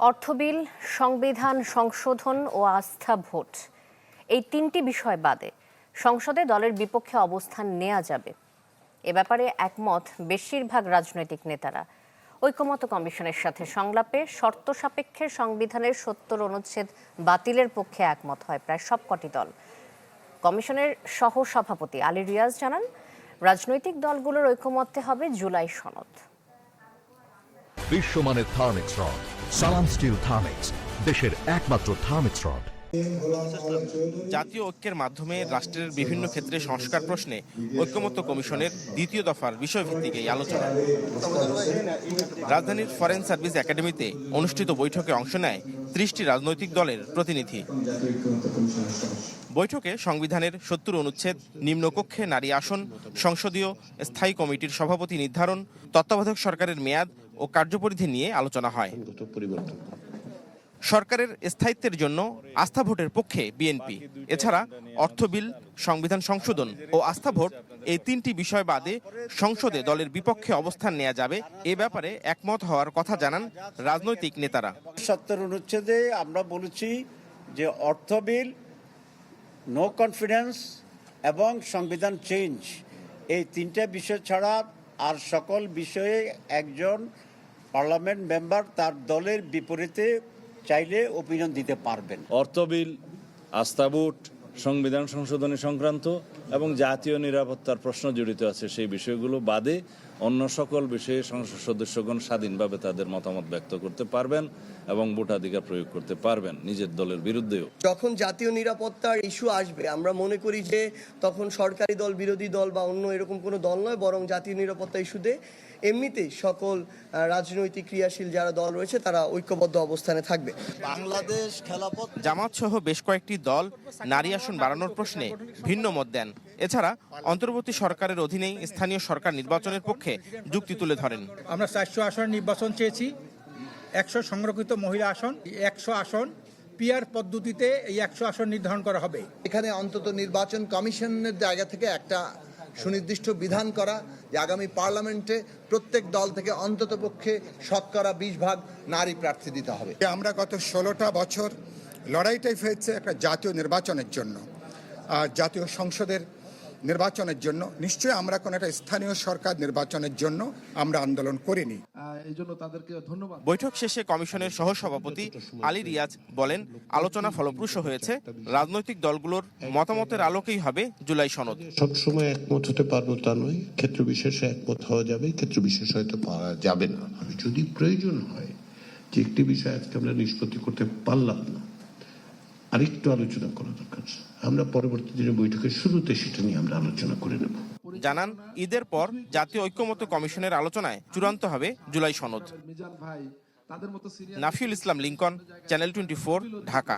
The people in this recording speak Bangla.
অর্থ বিল সংবিধান, সংশোধন ও আস্থা ভোট। এই তিনটি বিষয় বাদে সংসদে দলের বিপক্ষে অবস্থান নেওয়া যাবে। এ ব্যাপারে একমত বেশিরভাগ রাজনৈতিক নেতারা। ঐকমত্য কমিশনের সাথে সংলাপে শর্ত সাপেক্ষে সংবিধানের সত্তর অনুচ্ছেদ বাতিলের পক্ষে একমত হয় প্রায় সবকটি দল। কমিশনের সহ সভাপতি আলী রিয়াজ জানান, রাজনৈতিক দলগুলোর ঐকমত্যে হবে জুলাই সনদ। বিশ্বমানের থার্মিক্স রড, সালাম স্টিল থার্মিক্স, দেশের একমাত্র থার্মিক্স জাতীয় ঐক্যের মাধ্যমে রাষ্ট্রের বিভিন্ন ক্ষেত্রে সংস্কার প্রশ্নে ঐক্যমত্য কমিশনের দ্বিতীয় দফার বিষয়ভিত্তিক এই আলোচনা। রাজধানীর ফরেন সার্ভিস একাডেমিতে অনুষ্ঠিত বৈঠকে অংশ নেয় ত্রিশটি রাজনৈতিক দলের প্রতিনিধি। বৈঠকে সংবিধানের সত্তর অনুচ্ছেদ, নিম্নকক্ষে নারী আসন, সংসদীয় স্থায়ী কমিটির সভাপতি নির্ধারণ, তত্ত্বাবধায়ক সরকারের মেয়াদ ও কার্যপরিধি নিয়ে আলোচনা হয়। সরকারের স্থায়িত্বের জন্য আস্থা ভোটের পক্ষে বিএনপি এছাড়া অর্থ বিল সংবিধান সংশোধন ও আস্থা ভোট এই তিনটি বিষয় বাদে সংসদে দলের বিপক্ষে অবস্থান নেওয়া যাবে এ ব্যাপারে একমত হওয়ার কথা জানান রাজনৈতিক নেতারা। সত্তর অনুচ্ছেদে আমরা বলেছি যে অর্থ বিল নো কনফিডেন্স এবং সংবিধান চেঞ্জ এই তিনটে বিষয় ছাড়া আর সকল বিষয়ে একজন পার্লামেন্ট মেম্বার তার দলের বিপরীতে চাইলে ওপিনিয়ন দিতে পারবেন। অর্থবিল আস্থা ভোট সংবিধান সংশোধনী সংক্রান্ত এবং জাতীয় নিরাপত্তার প্রশ্ন জড়িত আছে সেই বিষয়গুলো বাদে অন্য সকল বিষয়ে সংসদ সদস্যগণ স্বাধীনভাবে তাদের মতামত ব্যক্ত করতে পারবেন এবং ভোটাধিকার প্রয়োগ করতে পারবেন নিজের দলের বিরুদ্ধেও। যখন জাতীয় নিরাপত্তার ইস্যু আসবে আমরা মনে করি যে তখন সরকারি দল বিরোধী দল বা অন্য এরকম কোনো দল নয় বরং জাতীয় নিরাপত্তা ইস্যুতে এমনিতেই সকল রাজনৈতিক ক্রিয়াশীল যারা দল রয়েছে তারা ঐক্যবদ্ধ অবস্থানে থাকবে। বাংলাদেশ খেলাপথ জামাত সহ বেশ কয়েকটি দল নারী আসন বাড়ানোর প্রশ্নে ভিন্ন মত দেন। এছাড়া অন্তর্বর্তী সরকারের অধীনেই স্থানীয় সরকার নির্বাচনের পক্ষে যুক্তি তুলে ধরেন। আমরা চারশো আসন নির্বাচন চেয়েছি একশো সংরক্ষিত মহিলা আসন একশো আসন পিয়ার পদ্ধতিতে এই একশো আসন নির্ধারণ করা হবে। এখানে অন্তত নির্বাচন কমিশনের জায়গা থেকে একটা সুনির্দিষ্ট বিধান করা যে আগামী পার্লামেন্টে প্রত্যেক দল থেকে অন্তত পক্ষে শতকরা বিশ ভাগ নারী প্রার্থী দিতে হবে। আমরা গত ষোলোটা বছর লড়াইটাই হয়েছে একটা জাতীয় নির্বাচনের জন্য। আর জাতীয় সংসদের নির্বাচনের জন্য। নিশ্চয়ই আমরা কোনো একটা স্থানীয় সরকার নির্বাচনের জন্য আমরা আন্দোলন করিনি। বৈঠক শেষে কমিশনের সহসভাপতি আলী রিয়াজ বলেন আলোচনা ফলপ্রসূ হয়েছে। রাজনৈতিক দলগুলোর মতামতের আলোকেই হবে জুলাই সনদ। সবসময় একমত হতে পারব তা নয়। ক্ষেত্র বিশেষে একমত হওয়া যাবে ক্ষেত্র বিশেষ হয়তো পাওয়া যাবে না। যদি প্রয়োজন হয় যে একটি বিষয় আজকে আমরা নিষ্পত্তি করতে পারলাম না আরেকটু আলোচনা করা দরকার। আমরা পরবর্তী দিনে বৈঠকের শুরুতে সেটা নিয়ে আমরা আলোচনা করে নেব। জানান ঈদের পর জাতীয় ঐক্যমত্য কমিশনের আলোচনায় চূড়ান্ত হবে জুলাই সনদ। মিজান ভাই তাদের মতো serious Nafiul Islam Lincoln channel twenty Dhaka.